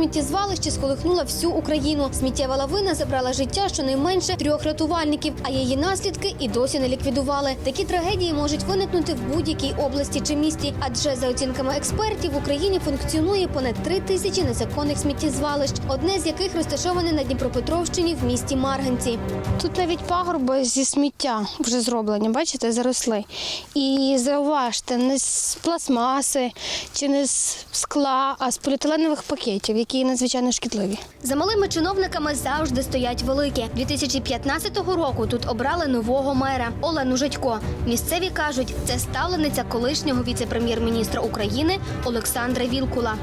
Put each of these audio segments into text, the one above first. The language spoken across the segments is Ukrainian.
сміттєзвалищі сколихнула всю Україну. Сміттєва лавина забрала життя щонайменше трьох рятувальників, а її наслідки і досі не ліквідували. Такі трагедії можуть виникнути в будь-якій області чи місті, адже за оцінками експертів в Україні функціонує понад три тисячі незаконних сміттєзвалищ, одне з яких розташоване на Дніпропетровщині в місті Марганці. Тут навіть пагорби зі сміття вже зроблені, бачите, заросли. І зауважте, не з пластмаси чи не з скла, а з поліетиленових пакетів, які надзвичайно шкідливі. За малими чиновниками завжди стоять великі. 2015 року тут обрали нового мера Олену Жадько. Місцеві кажуть, це ставлениця колишнього віце-прем'єр-міністра України Олександра Вілкула.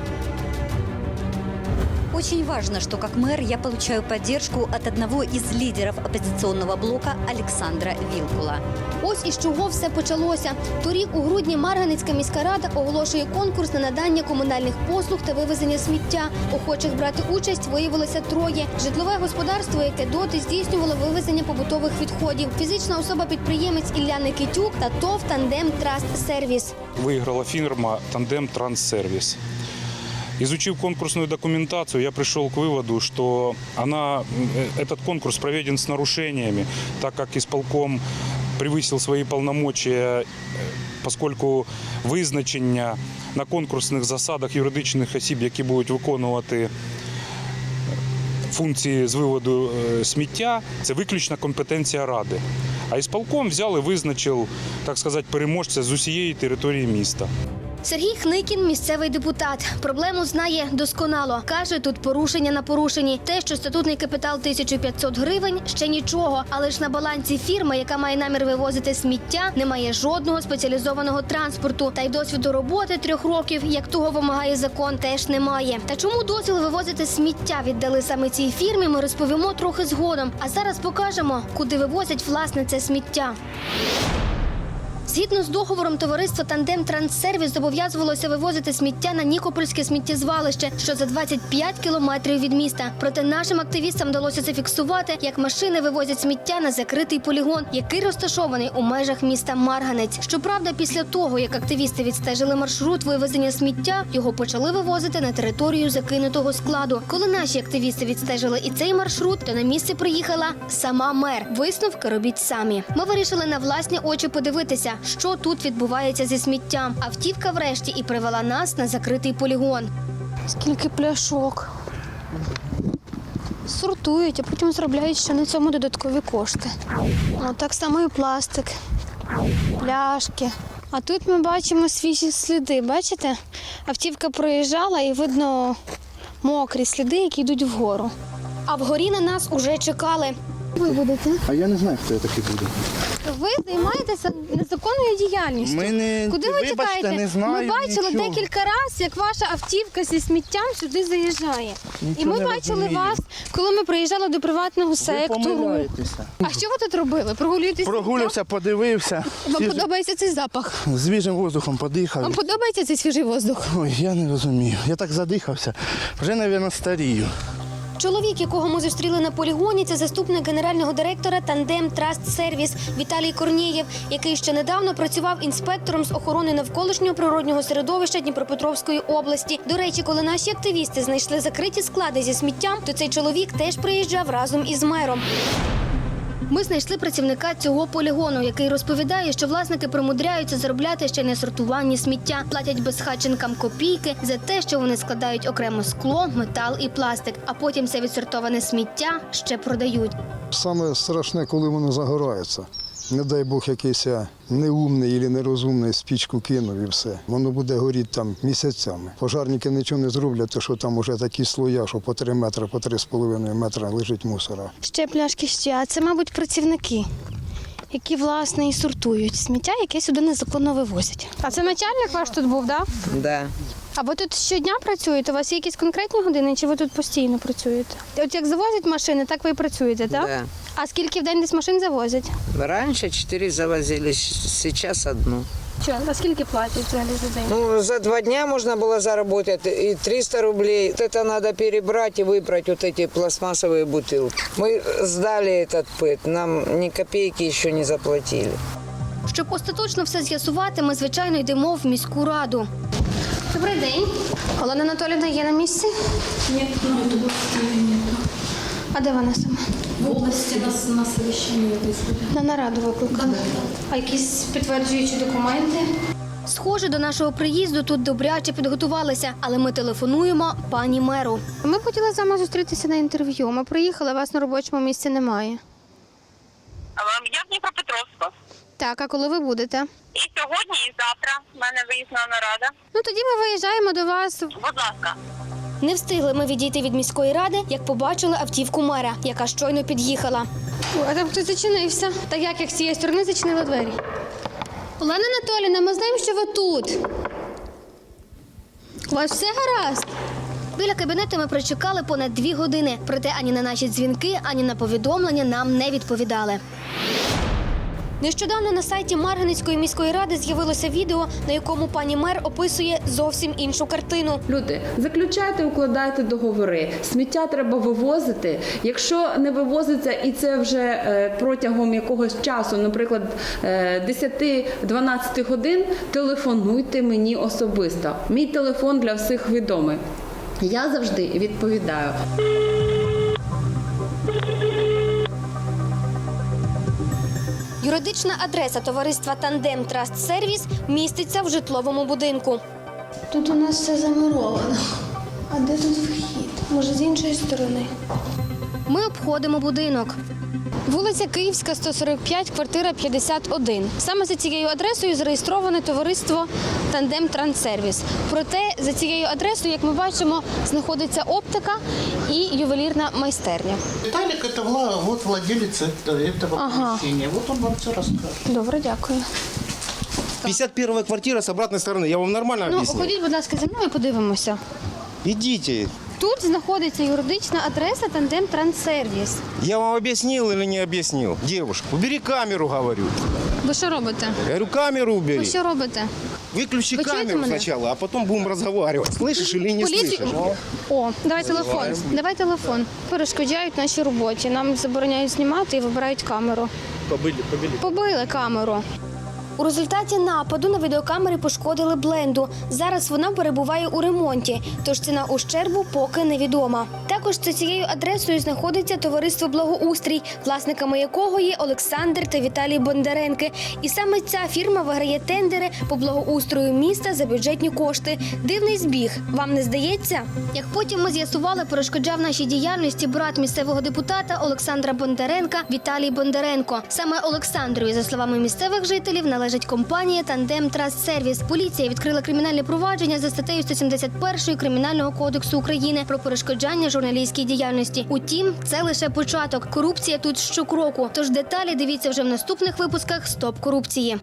Очень важно, что как мэр я получаю поддержку от одного из лидеров оппозиционного блока Александра Вилкула. Ось із чого все почалося. Торік у грудні Марганецька міська рада оголошує конкурс на надання комунальних послуг та вивезення сміття. Охочих брати участь виявилося троє. Житлове господарство, яке доти здійснювало вивезення побутових відходів. Фізична особа-підприємець Ілля Никитюк та ТОВ Тандем Траст Сервіс. выиграла фирма «Тандем Транссервис». Изучив конкурсную документацию, я пришел к выводу, что она, э, этот конкурс проведен с нарушениями, так как исполком превысил свои полномочия, э, поскольку визначення на конкурсних засадах юридичних осіб, які будуть виконувати функції з виводу е, сміття, це виключна компетенція ради. А ісполком взяв і визначив, так сказати, переможця з усієї території міста. Сергій Хникін місцевий депутат. Проблему знає досконало. Каже, тут порушення на порушенні. Те, що статутний капітал 1500 гривень, ще нічого. Але ж на балансі фірми, яка має намір вивозити сміття, немає жодного спеціалізованого транспорту. Та й досвіду роботи трьох років, як того вимагає закон, теж немає. Та чому дозвіл вивозити сміття віддали саме цій фірмі? Ми розповімо трохи згодом. А зараз покажемо, куди вивозять власне це сміття. Згідно з договором товариство Тандем Транссервіс зобов'язувалося вивозити сміття на Нікопольське сміттєзвалище, що за 25 кілометрів від міста. Проте нашим активістам вдалося зафіксувати, як машини вивозять сміття на закритий полігон, який розташований у межах міста Марганець. Щоправда, після того як активісти відстежили маршрут вивезення сміття, його почали вивозити на територію закинутого складу. Коли наші активісти відстежили і цей маршрут, то на місце приїхала сама мер. Висновки робіть самі. Ми вирішили на власні очі подивитися, що тут відбувається зі сміттям. Автівка врешті і привела нас на закритий полігон. Скільки пляшок. Сортують, а потім заробляють ще на цьому додаткові кошти. О, так само і пластик, пляшки. А тут ми бачимо свіжі сліди. Бачите? Автівка проїжджала і видно мокрі сліди, які йдуть вгору. А вгорі на нас уже чекали. Ви будете? А я не знаю, хто я такий буду. Ви займаєтеся незаконною діяльністю. Ми не Куди ви вибачте, тікаєте? не знаю. Ми бачили нічого. декілька разів, як ваша автівка зі сміттям сюди заїжджає. І ми не бачили розумію. вас, коли ми приїжджали до приватного сектору. помиляєтеся. А що ви тут робили? Прогулюєтесь? Прогулявся, подивився. Вам свіжим- подобається цей запах? Свіжим воздухом подихав. Вам подобається цей свіжий воздух? Ой, я не розумію. Я так задихався. Вже, мабуть, старію. Чоловік, якого ми зустріли на полігоні, це заступник генерального директора Тандем Траст Сервіс Віталій Корнієв, який ще недавно працював інспектором з охорони навколишнього природнього середовища Дніпропетровської області. До речі, коли наші активісти знайшли закриті склади зі сміттям, то цей чоловік теж приїжджав разом із мером. Ми знайшли працівника цього полігону, який розповідає, що власники примудряються заробляти ще й на сортуванні сміття, платять безхатченкам копійки за те, що вони складають окремо скло, метал і пластик, а потім це відсортоване сміття ще продають. Саме страшне, коли воно загорається. Не дай Бог, якийсь неумний або нерозумний спічку кинув і все. Воно буде горіти там місяцями. Пожарники нічого не зроблять, то що там уже такі слоя, що по 3 метри, по 3,5 метра лежить мусора. Ще пляшки ще, а це, мабуть, працівники, які власне і сортують сміття, яке сюди незаконно вивозять. А це начальник ваш тут був, так? Да? Да. А ви тут щодня працюєте? У вас є якісь конкретні години, чи ви тут постійно працюєте? От як завозять машини, так ви і працюєте, так? Да. А скільки в день десь машин завозять? Раньше четыре завозили, щ- сейчас одну. Що, а скільки платять взагалі за день? Ну, за два дня можно было заработать и 300 рублей. Вот это надо перебрать и выбрать вот эти пластмассовые бутылки. Мы сдали этот ПЭТ, нам ни копейки еще не заплатили. Щоб остаточно все з'ясувати, ми звичайно йдемо в міську раду. Добрий день. Олена Анатолівна є на місці? Нет, ну это в нет. А де вона саме? В области нас на совещание вызвали. На нараду викликали. А якісь підтверджуючі документи? Схоже, до нашого приїзду тут добряче підготувалися, але ми телефонуємо пані меру. Ми б хотіли з вами зустрітися на інтерв'ю. Ми приїхали, вас на робочому місці немає. А, Я в Дніпропетровську. Так, а коли ви будете? І сьогодні, і завтра в мене виїзна нарада. Ну тоді ми виїжджаємо до вас. Будь ласка. Не встигли ми відійти від міської ради, як побачили автівку мера, яка щойно під'їхала. А там хтось зачинився. Так як як з цієї сторони зачинили двері? Олена Анатоліївна, ми знаємо, що ви тут. У вас все гаразд? Біля кабінету ми прочекали понад дві години, проте ані на наші дзвінки, ані на повідомлення нам не відповідали. Нещодавно на сайті Марганецької міської ради з'явилося відео, на якому пані мер описує зовсім іншу картину. Люди, заключайте, укладайте договори. Сміття треба вивозити. Якщо не вивозиться, і це вже е, протягом якогось часу, наприклад, е, 10-12 годин, телефонуйте мені особисто. Мій телефон для всіх відомий. Я завжди відповідаю. Юридична адреса товариства Тандем Траст Сервіс міститься в житловому будинку. Тут у нас все замуровано. А де тут вхід? Може, з іншої сторони? Ми обходимо будинок. Вулиця Київська, 145, квартира 51. Саме за цією адресою зареєстроване товариство Тандем Транссервіс. Проте за цією адресою, як ми бачимо, знаходиться оптика і ювелірна майстерня. Виталик это вла- вот владелец это- этого Ага. помещения. Вот он вам все расскажет. Добре, дякую. 51 квартира с обратной стороны. Я вам нормально Ну, объяснил? ходіть, будь ласка, зі мною подивимося. Идите. Тут знаходиться юридична адреса Тандем Транссервіс. Я вам объяснил или не объяснил? Девушка, убери камеру, говорю. Ви що робите? Я говорю, камеру убери. Ви що робите? Выключи Вы чуете камеру меня? сначала, а потом будем разговаривать. Слышишь или не Поліцію- слышишь? О, давай телефон. Давай телефон. Перешкоджають нашій роботі. Нам забороняють знімати і вибирають камеру. Побили, побили. Побили камеру. У результаті нападу на відеокамері пошкодили бленду. Зараз вона перебуває у ремонті, тож ціна ущербу поки невідома. Також за цією адресою знаходиться товариство Благоустрій, власниками якого є Олександр та Віталій Бондаренки. І саме ця фірма виграє тендери по благоустрою міста за бюджетні кошти. Дивний збіг. Вам не здається? Як потім ми з'ясували, перешкоджав нашій діяльності брат місцевого депутата Олександра Бондаренка Віталій Бондаренко. Саме Олександрові, за словами місцевих жителів, належить компанія Тандем Траст Сервіс. Поліція відкрила кримінальне провадження за статтею 171 Кримінального кодексу України про перешкоджання журналістській діяльності. Утім, це лише початок. Корупція тут щокроку. Тож деталі дивіться вже в наступних випусках Стоп корупції.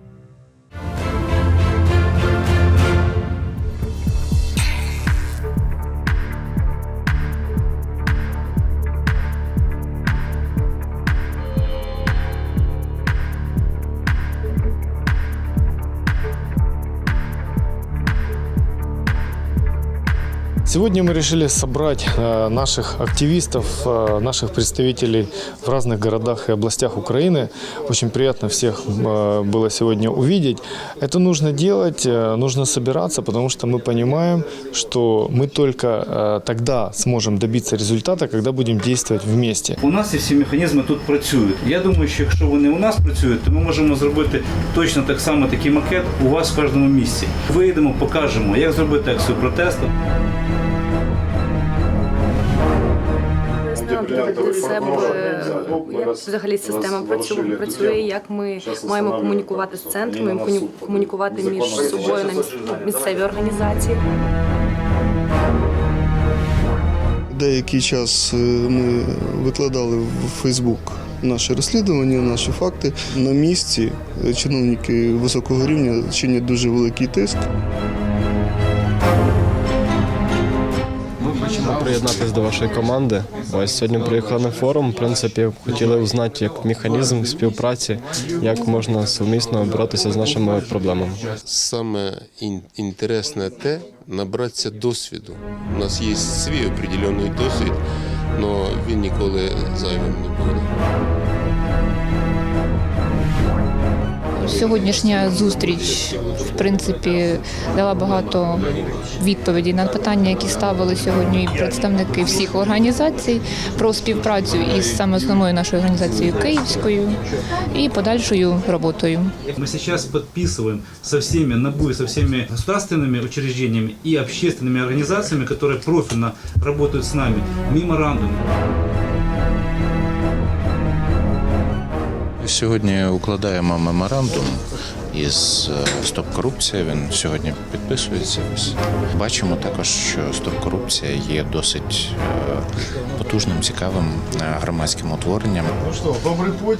Сегодня мы решили собрать э, наших активистов, э, наших представителей в разных городах и областях Украины. Очень приятно всех э, было сегодня увидеть. Это нужно делать, э, нужно собираться, потому что мы понимаем, что мы только э, тогда сможем добиться результата, когда будем действовать вместе. У нас ці всі механізми тут працюють. Я думаю, що якщо вони у нас працюють, то ми можемо зробити точно так само такий макет у вас в кожному місці. Вийдемо, покажемо, як зробити акцію протесту. Для себе, як взагалі система працює, працює, як ми маємо комунікувати з центром, і комунікувати між собою на міс- місцевій організації. Деякий час е, ми викладали в Фейсбук наші розслідування, наші факти. На місці е, чиновники високого рівня чинять дуже великий тиск. Приєднатися до вашої команди. Ось сьогодні приїхали на форум. В принципі, хотіли узнати як механізм співпраці, як можна сумісно боротися з нашими проблемами. Саме інтересне те набратися досвіду. У нас є свій определений досвід, але він ніколи зайвим не буде. Сьогоднішня зустріч, в принципі, дала багато відповідей на питання, які ставили сьогодні представники всіх організацій про співпрацю із саме основною нашою організацією Київською і подальшою роботою. Мы сейчас подписываем со всеми НАБУ и со всеми государственными учреждениями и общественными организациями, которые профильно работают с нами, меморандум. Сьогодні укладаємо меморандум із е, Стоп Корупція. Він сьогодні підписується. Бачимо також, що Стоп Корупція є досить е, потужним, цікавим е, громадським утворенням. Ну що, добрий путь.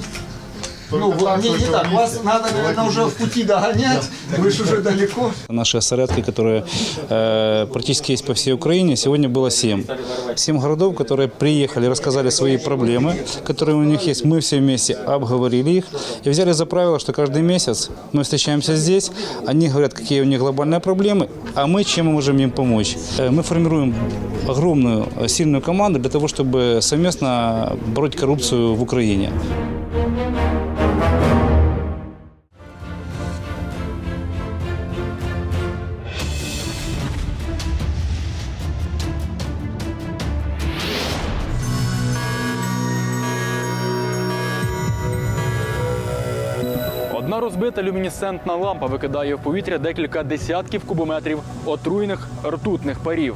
Ну, не, не так, вас надо, наверное, уже в пути догонять, вы же уже далеко. Наши осередки, которые э, практически есть по всей Украине, сегодня было семь. Семь городов, которые приехали, рассказали свои проблемы, которые у них есть. Мы все вместе обговорили их и взяли за правило, что каждый месяц мы встречаемся здесь, они говорят, какие у них глобальные проблемы, а мы чем мы можем им помочь. Э, Мы формируем огромную, э, сильную команду для того, чтобы совместно бороть коррупцию в Украине. Розбита люмінесцентна лампа викидає в повітря декілька десятків кубометрів отруйних ртутних парів.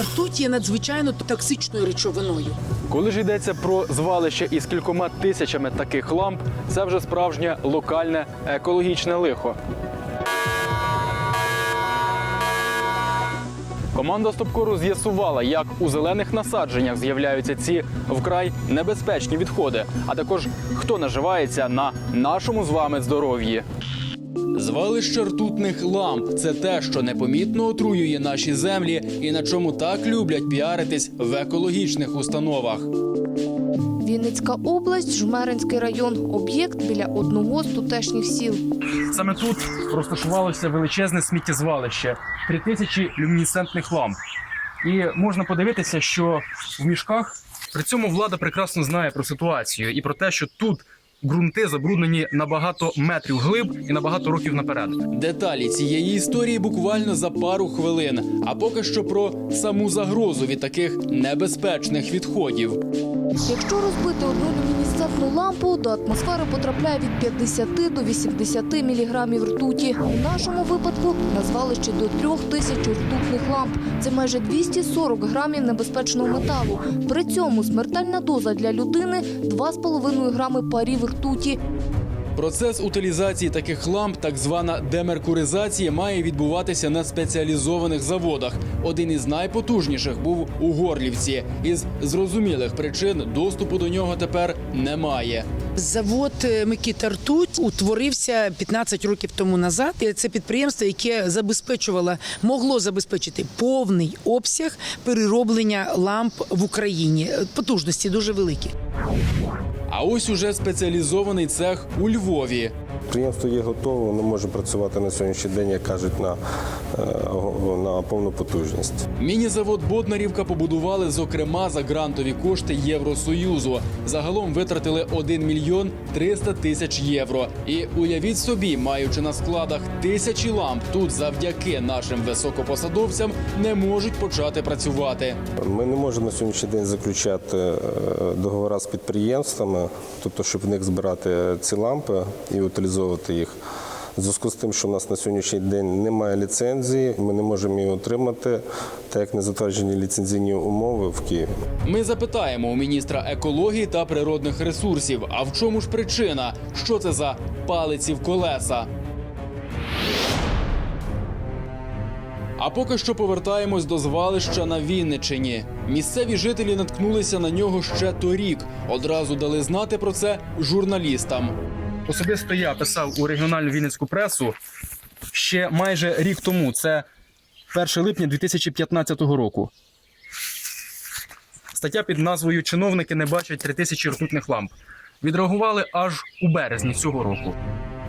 Ртуть є надзвичайно токсичною речовиною. Коли ж йдеться про звалище із кількома тисячами таких ламп, це вже справжнє локальне екологічне лихо. Команда Стопкору з'ясувала, як у зелених насадженнях з'являються ці вкрай небезпечні відходи, а також хто наживається на нашому з вами здоров'ї. Звалище ртутних ламп це те, що непомітно отруює наші землі і на чому так люблять піаритись в екологічних установах. Вінницька область, Жмеринський район, об'єкт біля одного з тутешніх сіл. Саме тут розташувалося величезне сміттєзвалище, три тисячі люмінесцентних ламп. І можна подивитися, що в мішках при цьому влада прекрасно знає про ситуацію і про те, що тут ґрунти забруднені на багато метрів глиб і на багато років наперед. Деталі цієї історії буквально за пару хвилин. А поки що про саму загрозу від таких небезпечних відходів. Якщо розбити одну люмінісцентну лампу, до атмосфери потрапляє від 50 до 80 міліграмів ртуті. У нашому випадку назвали ще до 3 тисяч ртутних ламп. Це майже 240 грамів небезпечного металу. При цьому смертельна доза для людини 2,5 грами парів ртуті. Процес утилізації таких ламп, так звана демеркуризація, має відбуватися на спеціалізованих заводах. Один із найпотужніших був у Горлівці. Із зрозумілих причин доступу до нього тепер немає. Завод е, Микита Ртуть утворився 15 років тому назад. Це підприємство, яке забезпечувало, могло забезпечити повний обсяг перероблення ламп в Україні. Потужності дуже великі. А ось уже спеціалізований цех у Львові. Підприємство є готове, воно може працювати на сьогоднішній день, як кажуть, на, е, на повну потужність. Міні-завод Боднарівка побудували, зокрема, за грантові кошти Євросоюзу. Загалом витратили 1 мільйон 300 тисяч євро. І уявіть собі, маючи на складах тисячі ламп, тут завдяки нашим високопосадовцям не можуть почати працювати. Ми не можемо на сьогоднішній день заключати е, договори з підприємствами, тобто, щоб в них збирати ці лампи і утилізувати їх. В зв'язку з тим, що у нас на сьогоднішній день немає ліцензії, ми не можемо її отримати, так як не затверджені ліцензійні умови в Києві. Ми запитаємо у міністра екології та природних ресурсів. А в чому ж причина? Що це за палиці в колеса? А поки що повертаємось до звалища на Вінничині. Місцеві жителі наткнулися на нього ще торік. Одразу дали знати про це журналістам. Особисто я писав у регіональну вінницьку пресу ще майже рік тому. Це 1 липня 2015 року. Стаття під назвою Чиновники не бачать 3000 ртутних ламп. Відреагували аж у березні цього року.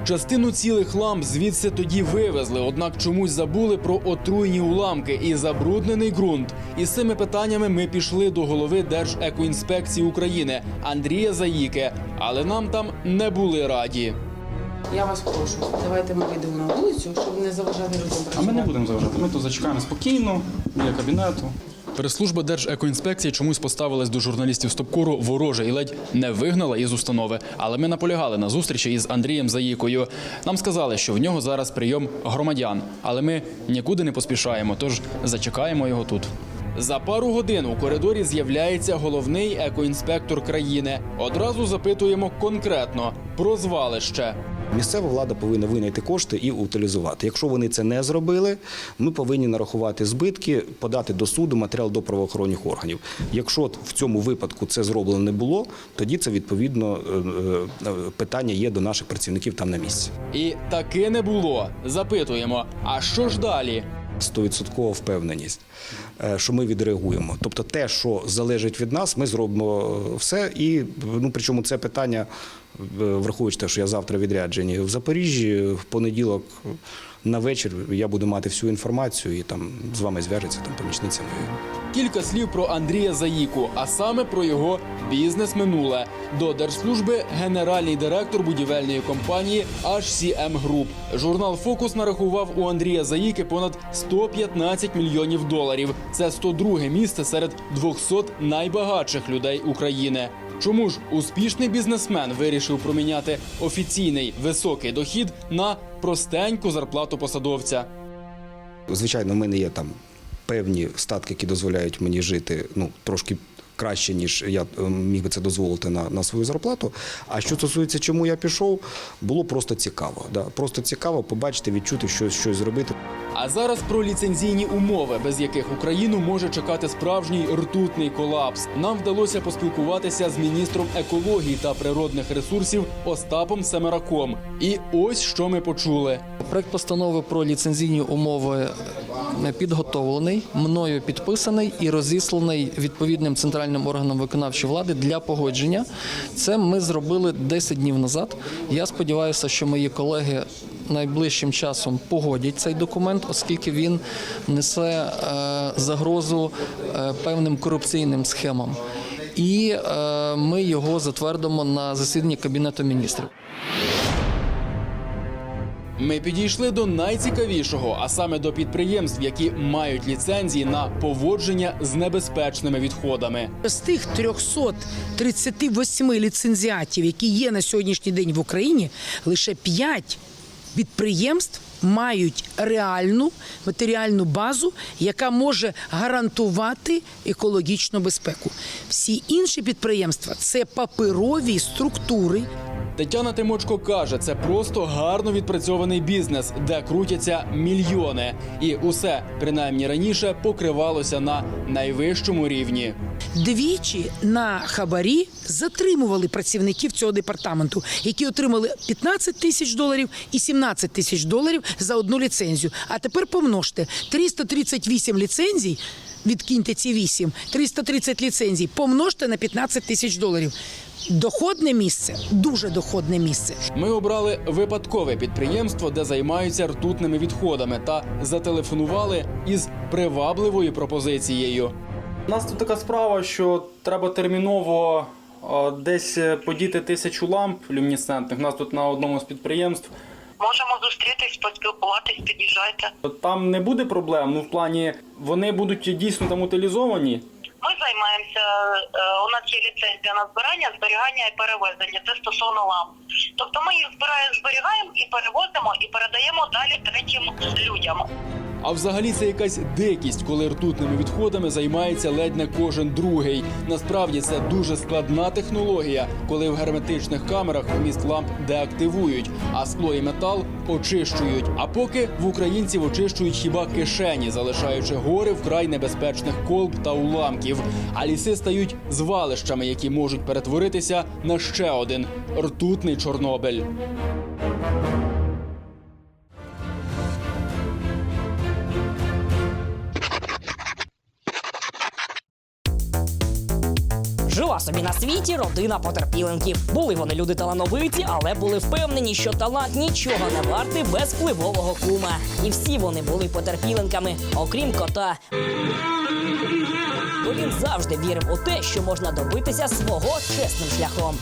Частину цілих ламп звідси тоді вивезли, однак чомусь забули про отруйні уламки і забруднений ґрунт. Із цими питаннями ми пішли до голови Держекоінспекції України Андрія Заїки, але нам там не були раді. Я вас прошу, давайте ми вийдемо на вулицю, щоб не заважати людям А ми не будемо заважати. Ми тут зачекаємо спокійно біля кабінету. Прес-служба Держекоінспекції чомусь поставилась до журналістів Стопкору вороже і ледь не вигнала із установи. Але ми наполягали на зустрічі із Андрієм Заїкою. Нам сказали, що в нього зараз прийом громадян, але ми нікуди не поспішаємо, тож зачекаємо його тут. За пару годин у коридорі з'являється головний екоінспектор країни. Одразу запитуємо конкретно про звалище. Місцева влада повинна винайти кошти і утилізувати. Якщо вони це не зробили, ми повинні нарахувати збитки, подати до суду матеріал до правоохоронних органів. Якщо в цьому випадку це зроблено не було, тоді це відповідно е, е, питання є до наших працівників там на місці. І таки не було. Запитуємо: а що ж далі? Стовідсоткова впевненість, е, що ми відреагуємо. Тобто, те, що залежить від нас, ми зробимо е, все. І ну причому це питання, е, враховуючи те, що я завтра відряджені в Запоріжжі, в понеділок на вечір я буду мати всю інформацію і там з вами зв'яжеться там помічниця моєї. Кілька слів про Андрія Заїку, а саме про його бізнес минуле. До держслужби генеральний директор будівельної компанії HCM Group. Журнал Фокус нарахував у Андрія Заїки понад 115 мільйонів доларів. Це 102 місце серед 200 найбагатших людей України. Чому ж успішний бізнесмен вирішив проміняти офіційний високий дохід на простеньку зарплату посадовця? Звичайно, в мене є там певні статки, які дозволяють мені жити ну трошки. Краще ніж я е, міг би це дозволити на, на свою зарплату. А що стосується, чому я пішов, було просто цікаво. Да? Просто цікаво побачити, відчути щось, щось зробити. А зараз про ліцензійні умови, без яких Україну може чекати справжній ртутний колапс. Нам вдалося поспілкуватися з міністром екології та природних ресурсів Остапом Семераком. І ось що ми почули. Проект постанови про ліцензійні умови підготовлений, мною підписаний і розісланий відповідним центральним органам виконавчої влади для погодження. Це ми зробили 10 днів назад. Я сподіваюся, що мої колеги найближчим часом погодять цей документ, оскільки він несе е, загрозу е, певним корупційним схемам. І е, ми його затвердимо на засіданні кабінету міністрів. Ми підійшли до найцікавішого, а саме до підприємств, які мають ліцензії на поводження з небезпечними відходами. З тих 338 ліцензіатів, які є на сьогоднішній день в Україні, лише 5 підприємств мають реальну матеріальну базу, яка може гарантувати екологічну безпеку. Всі інші підприємства це паперові структури. Тетяна Тимочко каже, це просто гарно відпрацьований бізнес, де крутяться мільйони, і усе принаймні раніше покривалося на найвищому рівні. Двічі на хабарі затримували працівників цього департаменту, які отримали 15 тисяч доларів і 17 тисяч доларів за одну ліцензію. А тепер помножте 338 ліцензій. Відкиньте ці 8, 330 ліцензій, помножте на 15 тисяч доларів. Доходне місце, дуже доходне місце. Ми обрали випадкове підприємство, де займаються ртутними відходами, та зателефонували із привабливою пропозицією. У нас тут така справа, що треба терміново десь е, подіти тисячу ламп люмінесцентних. У нас тут на одному з підприємств. Можемо зустрітись, поспілкуватись, під'їжджайте. Там не буде проблем. Ну, в плані вони будуть дійсно там утилізовані. Ми займаємося, е, у нас є ліцензія на збирання, зберігання і перевезення. Це стосовно ламп. Тобто ми їх збираємо, зберігаємо і перевозимо, і передаємо далі третім людям. А взагалі це якась дикість, коли ртутними відходами займається ледь не кожен другий. Насправді це дуже складна технологія, коли в герметичних камерах вміст ламп деактивують, а скло і метал очищують. А поки в українців очищують хіба кишені, залишаючи гори вкрай небезпечних колб та уламків. А ліси стають звалищами, які можуть перетворитися на ще один ртутний Чорнобиль. Собі на світі родина потерпіленків. Були вони люди талановиті, але були впевнені, що талант нічого не вартий без впливового кума. І всі вони були потерпіленками, окрім кота. Бо він завжди вірив у те, що можна добитися свого чесним шляхом.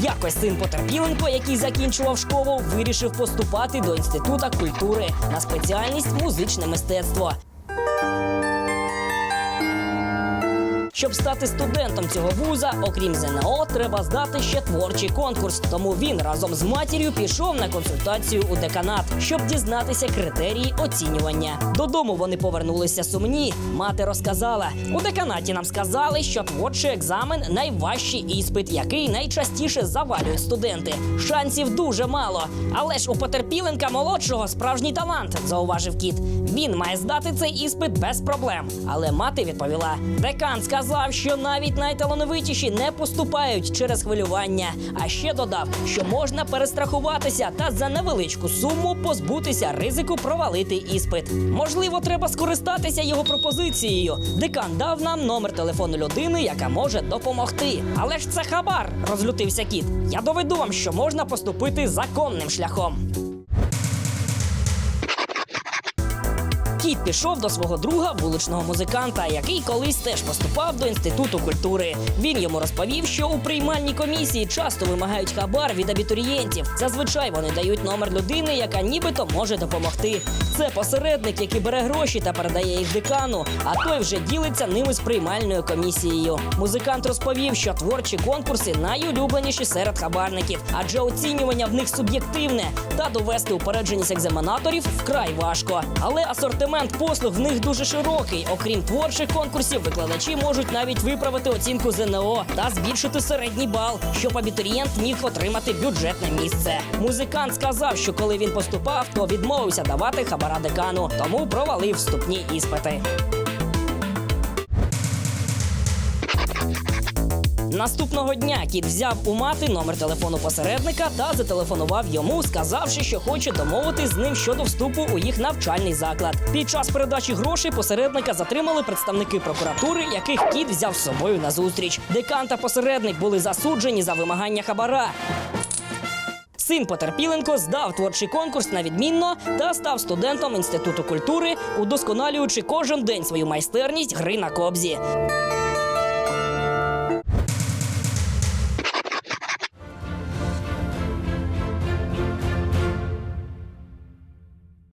Якось син Потерпіленко, який закінчував школу, вирішив поступати до інститута культури на спеціальність музичне мистецтво. Щоб стати студентом цього вуза, окрім ЗНО, треба здати ще творчий конкурс. Тому він разом з матір'ю пішов на консультацію у деканат, щоб дізнатися критерії оцінювання. Додому вони повернулися сумні. Мати розказала: у деканаті нам сказали, що творчий екзамен найважчий іспит, який найчастіше завалюють студенти. Шансів дуже мало. Але ж у потерпіленка молодшого справжній талант, зауважив кіт. Він має здати цей іспит без проблем. Але мати відповіла: декан сказав, що навіть найталановитіші не поступають через хвилювання. А ще додав, що можна перестрахуватися та за невеличку суму позбутися ризику провалити іспит. Можливо, треба скористатися його пропозицією. Декан дав нам номер телефону людини, яка може допомогти. Але ж це хабар, розлютився кіт. Я доведу вам, що можна поступити законним шляхом. Кіт пішов до свого друга, вуличного музиканта, який колись теж поступав до інституту культури. Він йому розповів, що у приймальній комісії часто вимагають хабар від абітурієнтів. Зазвичай вони дають номер людини, яка нібито може допомогти. Це посередник, який бере гроші та передає їх декану, а той вже ділиться ними з приймальною комісією. Музикант розповів, що творчі конкурси найулюбленіші серед хабарників, адже оцінювання в них суб'єктивне та довести упередженість екзаменаторів вкрай важко. Але асортимент послуг в них дуже широкий. Окрім творчих конкурсів, викладачі можуть навіть виправити оцінку ЗНО та збільшити середній бал, щоб абітурієнт міг отримати бюджетне місце. Музикант сказав, що коли він поступав, то відмовився давати хабара декану, тому провалив вступні іспити. Наступного дня кіт взяв у мати номер телефону посередника та зателефонував йому, сказавши, що хоче домовитись з ним щодо вступу у їх навчальний заклад. Під час передачі грошей посередника затримали представники прокуратури, яких кіт взяв з собою на зустріч. Декан та посередник були засуджені за вимагання хабара. Син Потерпіленко здав творчий конкурс на відмінно та став студентом інституту культури, удосконалюючи кожен день свою майстерність гри на кобзі.